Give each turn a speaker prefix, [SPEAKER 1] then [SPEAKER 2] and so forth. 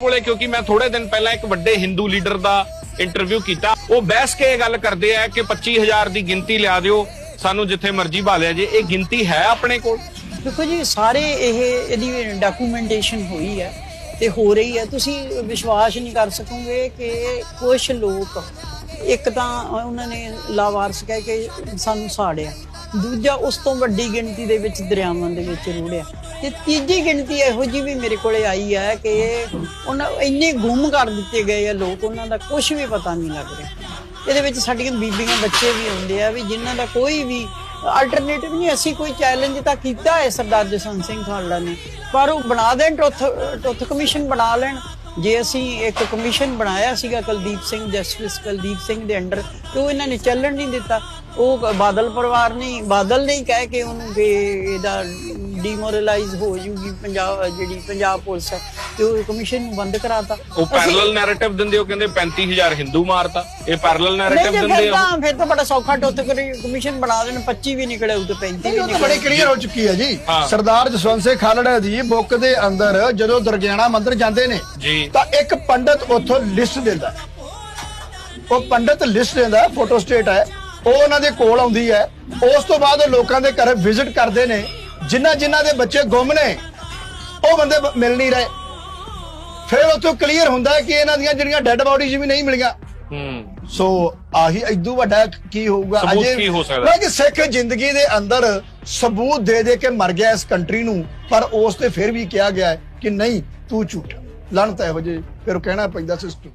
[SPEAKER 1] ਕੋਲੇ, ਕਿਉਂਕਿ ਮੈਂ ਥੋੜੇ ਦਿਨ ਪਹਿਲਾਂ ਇੱਕ ਵੱਡੇ ਹਿੰਦੂ ਲੀਡਰ ਦਾ ਇੰਟਰਵਿਊ ਕੀਤਾ। ਉਹ ਬਹਿਸ ਕੇ ਇਹ ਗੱਲ ਕਰਦੇ ਆ ਕਿ 25000 ਦੀ ਗਿਣਤੀ ਲਿਆ ਦਿਓ, ਸਾਨੂੰ ਜਿੱਥੇ ਮਰਜ਼ੀ ਭਾਲਿਆ ਜੇ। ਇਹ ਗਿਣਤੀ ਹੈ ਆਪਣੇ ਕੋਲ?
[SPEAKER 2] ਦੇਖੋ ਜੀ, ਸਾਰੇ ਇਹ ਇਹਦੀ ਡਾਕੂਮੈਂਟੇਸ਼ਨ ਹੋਈ ਹੈ ਤੇ ਹੋ ਰਹੀ ਹੈ। ਤੁਸੀਂ ਵਿਸ਼ਵਾਸ ਨਹੀਂ ਕਰ ਸਕੋਗੇ ਕਿ ਕੁਝ ਲੋਕ ਇੱਕ ਤਾਂ ਉਹਨਾਂ ਨੇ ਲਾਵਾਰਸ ਕਹਿ ਕੇ ਸਾਨੂੰ ਸਾੜਿਆ, ਦੂਜਾ ਉਸ ਤੋਂ ਵੱਡੀ ਗਿਣਤੀ ਦੇ ਵਿੱਚ ਦਰਿਆਵਾਂ ਦੇ ਵਿੱਚ ਰੁੜਿਆ। ਤੇ ਤੀਜੀ ਗਿਣਤੀ ਇਹੋ ਜੀ ਵੀ ਮੇਰੇ ਕੋਲੇ ਆਈ ਹੈ ਕਿ ਉਹਨਾਂ ਇੰਨੇ ਗੁੰਮ ਕਰ ਦਿੱਤੇ ਗਏ ਆ ਲੋਕ, ਉਹਨਾਂ ਦਾ ਕੁਝ ਵੀ ਪਤਾ ਨਹੀਂ ਲੱਗ ਰਿਹਾ। ਇਹਦੇ ਵਿੱਚ ਸਾਡੀਆਂ ਬੀਬੀਆਂ, ਬੱਚੇ ਵੀ ਆਉਂਦੇ ਆ ਵੀ ਜਿਨ੍ਹਾਂ ਦਾ ਕੋਈ ਵੀ ਆਲਟਰਨੇਟਿਵ ਨਹੀਂ, ਅਸੀਂ ਕੋਈ ਚੈਲੰਜ ਤਾਂ ਕੀਤਾ ਹੈ ਸਰਦਾਰ ਜਸਵੰਤ ਸਿੰਘ ਖਾਲੜਾ ਨੇ, ਪਰ ਉਹ ਬਣਾ ਦੇਣ, ਟੁੱਥ ਟੁੱਥ ਕਮਿਸ਼ਨ ਬਣਾ ਲੈਣ। ਜੇ ਅਸੀਂ ਇੱਕ ਕਮਿਸ਼ਨ ਬਣਾਇਆ ਸੀਗਾ ਕੁਲਦੀਪ ਸਿੰਘ ਜਸਟਿਸ ਕੁਲਦੀਪ ਸਿੰਘ ਦੇ ਅੰਡਰ, ਤੇ ਉਹ ਇਹਨਾਂ ਨੇ ਚੱਲਣ ਨਹੀਂ ਦਿੱਤਾ। ਉਹ ਬਾਦਲ ਪਰਿਵਾਰ ਨੇ ਬਾਦਲ ਨੇ ਕਹਿ ਕੇ ਉਹਨੂੰ ਕਿ ਇਹਦਾ ਡੀਮੋਰਲਾਈਜ਼ ਹੋ ਜੂਗੀ ਪੰਜਾਬ ਜਿਹੜੀ ਪੰਜਾਬ ਪੁਲਿਸ ਹੈ ਤੇ ਉਹ ਕਮਿਸ਼ਨ ਨੂੰ ਬੰਦ ਕਰਾਤਾ।
[SPEAKER 1] ਉਹ ਪੈਰਲਲ ਨੈਰੇਟਿਵ ਦਿੰਦੇ ਹੋ ਕਹਿੰਦੇ 35000 ਹਿੰਦੂ ਮਾਰਤਾ। ਇਹ ਪੈਰਲਲ ਨੈਰੇਟਿਵ ਦਿੰਦੇ ਹੋ
[SPEAKER 2] ਤਾਂ ਫਿਰ ਤਾਂ ਬੜਾ ਸੌਖਾ ਟੁੱਥ ਕਮਿਸ਼ਨ ਬਣਾ ਦੇਣ 25 ਵੀ ਨਿਕਲੇ ਉਹ ਤੇ 35 ਵੀ
[SPEAKER 3] ਉਹ ਤਾਂ
[SPEAKER 2] ਨਿਕਲੇ।
[SPEAKER 3] ਬੜੀ ਕਲੀਅਰ ਹੋ ਚੁੱਕੀ ਹੈ ਜੀ। ਸਰਦਾਰ ਜਸਵੰਤ ਸਿੰਘ ਖਾਲੜਾ ਦੀ ਬੁੱਕ ਦੇ ਅੰਦਰ ਜਦੋਂ ਦਰਗਿਆਣਾ ਮੰਦਿਰ ਜਾਂਦੇ ਨੇ
[SPEAKER 1] ਜੀ।
[SPEAKER 3] ਤਾਂ ਇੱਕ ਪੰਡਤ ਉੱਥੋਂ ਲਿਸਟ ਦਿੰਦਾ। ਉਹ ਪੰਡਤ ਲਿਸਟ ਦਿੰਦਾ ਫੋਟੋ ਸਟੇਟ ਹੈ। ਉਹ ਉਹਨਾਂ ਦੇ ਕੋਲ ਆਉਂਦੀ ਹੈ। ਉਸ ਤੋਂ ਬਾਅਦ ਉਹ ਲੋਕਾਂ ਦੇ ਘਰ ਵਿਜ਼ਿਟ ਕਰਦੇ ਨੇ। ਜਿਨ੍ਹਾਂ ਜਿਨ੍ਹਾਂ ਦੇ ਬੱਚੇ ਗੁੰਮ ਨੇ ਉਹ ਬੰਦੇ ਮਿਲ ਨਹੀਂ ਰਹੇ। ਫਿਰ ਉੱਥੋਂ ਕਲੀਅਰ ਹੁੰਦਾ ਕਿ ਇਹਨਾਂ ਦੀਆਂ ਜਿਹੜੀਆਂ ਡੈੱਡ ਬਾਡੀਜ਼ ਵੀ ਨਹੀਂ ਮਿਲੀਆਂ।
[SPEAKER 1] ਹੂੰ।
[SPEAKER 3] ਸੋ ਆਹੀ ਇਦੋਂ ਵੱਡਾ ਕੀ ਹੋਊਗਾ?
[SPEAKER 1] ਸਬੂਤ ਕੀ ਹੋ ਸਕਦਾ?
[SPEAKER 3] ਮੈਂ ਕਿ ਸਿੱਖ ਜ਼ਿੰਦਗੀ ਦੇ ਅੰਦਰ ਸਬੂਤ ਦੇ ਦੇ ਕੇ ਮਰ ਗਿਆ ਇਸ ਕੰਟਰੀ ਨੂੰ ਪਰ ਉਸ ਤੇ ਫਿਰ ਵੀ ਕਿਹਾ ਗਿਆ ਕਿ ਨਹੀਂ ਤੂੰ ਝੂਠ। ਲੜਨ ਤਾਂ ਇਹੋ ਜਿਹੇ ਫਿਰ ਕਹਿਣਾ ਪੈਂਦਾ ਸਿਸਟਮ